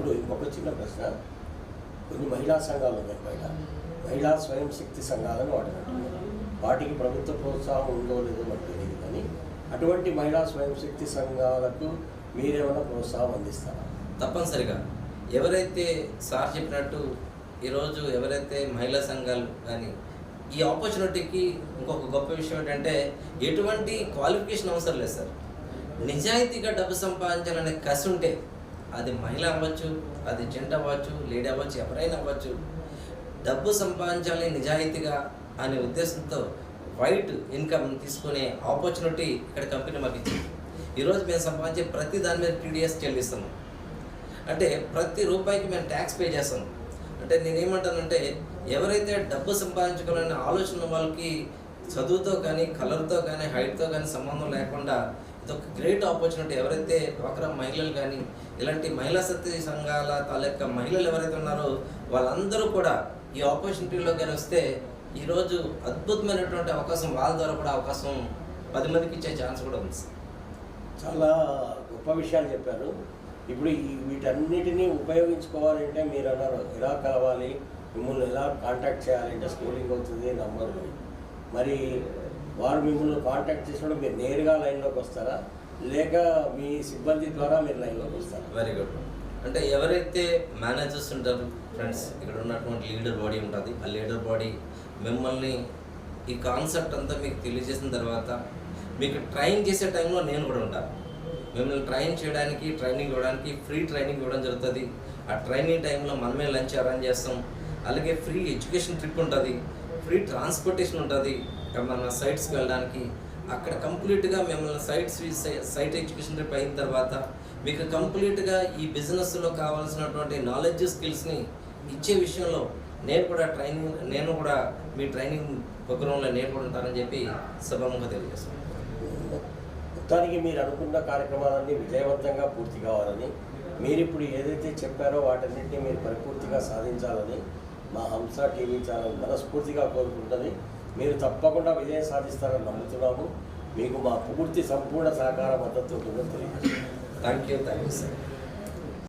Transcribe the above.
ఇప్పుడు ఇంకొక చిన్న ప్రశ్న. కొన్ని మహిళా సంఘాలు ఉన్నాయి బయట. మహిళా స్వయం శక్తి సంఘాలను వాటిని వాటికి ప్రభుత్వ ప్రోత్సాహం ఉందో లేదో మనకు తెలియదు కానీ అటువంటి మహిళా స్వయం శక్తి సంఘాలకు మీరేమైనా ప్రోత్సాహం అందిస్తారా? తప్పనిసరిగా. ఎవరైతే సార్ చెప్పినట్టు ఈరోజు ఎవరైతే మహిళా సంఘాలు కానీ ఈ ఆపర్చునిటీకి ఇంకొక గొప్ప విషయం ఏంటంటే ఎటువంటి క్వాలిఫికేషన్ అవసరం లేదు సార్. నిజాయితీగా డబ్బు సంపాదించాలనే కసి ఉంటే అది మహిళ అవ్వచ్చు అది జెంట్ అవ్వచ్చు లేడీ అవ్వచ్చు ఎవరైనా అవ్వచ్చు. డబ్బు సంపాదించాలి నిజాయితీగా అనే ఉద్దేశంతో వైట్ ఇన్కమ్ తీసుకునే ఆపర్చునిటీ ఇక్కడ కంపెనీ మాకు ఇచ్చింది. ఈరోజు మేము సంపాదించే ప్రతి దాని మీద టీడీఎస్ చెల్లిస్తాము. అంటే ప్రతి రూపాయికి మేము ట్యాక్స్ పే చేస్తాం అంటే నేనేమంటానంటే ఎవరైతే డబ్బు సంపాదించుకోవాలనే ఆలోచన వాళ్ళకి చదువుతో కానీ కలర్తో కానీ హైట్తో కానీ సంబంధం లేకుండా ఇదొక గ్రేట్ ఆపర్చునిటీ. ఎవరైతే డ్వాక్రా మహిళలు కానీ ఇలాంటి మహిళా శక్తి సంఘాల తాలూకా మహిళలు ఎవరైతే ఉన్నారో వాళ్ళందరూ కూడా ఈ ఆపర్చునిటీలో కానీ వస్తే ఈరోజు అద్భుతమైనటువంటి అవకాశం వాళ్ళ ద్వారా కూడా అవకాశం పది మందికి ఇచ్చే ఛాన్స్ కూడా ఉంది చాలా గొప్ప విషయాలు చెప్పారు. ఇప్పుడు ఈ వీటన్నిటినీ ఉపయోగించుకోవాలంటే మీరు అన్నారు ఎలా కలవాలి మిమ్మల్ని ఎలా కాంటాక్ట్ చేయాలంటే స్కూలింగ్ అవుతుంది నంబర్ మరి వారు మిమ్మల్ని కాంటాక్ట్ చేసినప్పుడు మీరు నేరుగా లైన్లోకి వస్తారా? లేక మీ సిబ్బంది ద్వారా మీరు లైన్లోకి వస్తారా? వెరీ గుడ్ అంటే ఎవరైతే మేనేజర్స్ ఉంటారు ఫ్రెండ్స్ ఇక్కడ ఉన్నటువంటి లీడర్ బాడీ ఉంటుంది ఆ లీడర్ బాడీ మిమ్మల్ని ఈ కాన్సెప్ట్ అంతా మీకు తెలియజేసిన తర్వాత మీకు ట్రైన్ చేసే టైంలో నేను కూడా ఉంటాను మిమ్మల్ని ట్రైన్ చేయడానికి ట్రైనింగ్ ఇవ్వడానికి ఫ్రీ ట్రైనింగ్ ఇవ్వడం జరుగుతుంది. ఆ ట్రైనింగ్ టైంలో మనమే లంచ్ అరేంజ్ చేస్తాం. అలాగే ఫ్రీ ఎడ్యుకేషన్ ట్రిప్ ఉంటుంది. ఫ్రీ ట్రాన్స్పోర్టేషన్ ఉంటుంది. మన సైట్స్కి వెళ్ళడానికి. అక్కడ కంప్లీట్గా మిమ్మల్ని సైట్స్ సైట్ ఎడ్యుకేషన్ ట్రిప్ అయిన తర్వాత మీకు కంప్లీట్గా ఈ బిజినెస్లో కావాల్సినటువంటి నాలెడ్జ్ స్కిల్స్ని ఇచ్చే విషయంలో నేను కూడా ట్రైనింగ్ నేను కూడా మీ ట్రైనింగ్ ప్రోగ్రాంలో నేను కూడా ఉంటానని చెప్పి సభాముఖ తెలియజేస్తాను మొత్తానికి మీరు అనుకున్న కార్యక్రమాలన్నీ విజయవంతంగా పూర్తి కావాలని మీరు ఇప్పుడు ఏదైతే చెప్పారో వాటన్నింటినీ మీరు పరిపూర్తిగా సాధించాలని మా హంస టీవీ ఛానల్ మనస్ఫూర్తిగా కోరుకుంటుంది. మీరు తప్పకుండా విజయం సాధిస్తారని నమ్ముతున్నాము. మీకు మా పూర్తి సంపూర్ణ సహకార మద్దతు ఉంటుందని తెలియజేస్తున్నాను. Thank you thank you sir.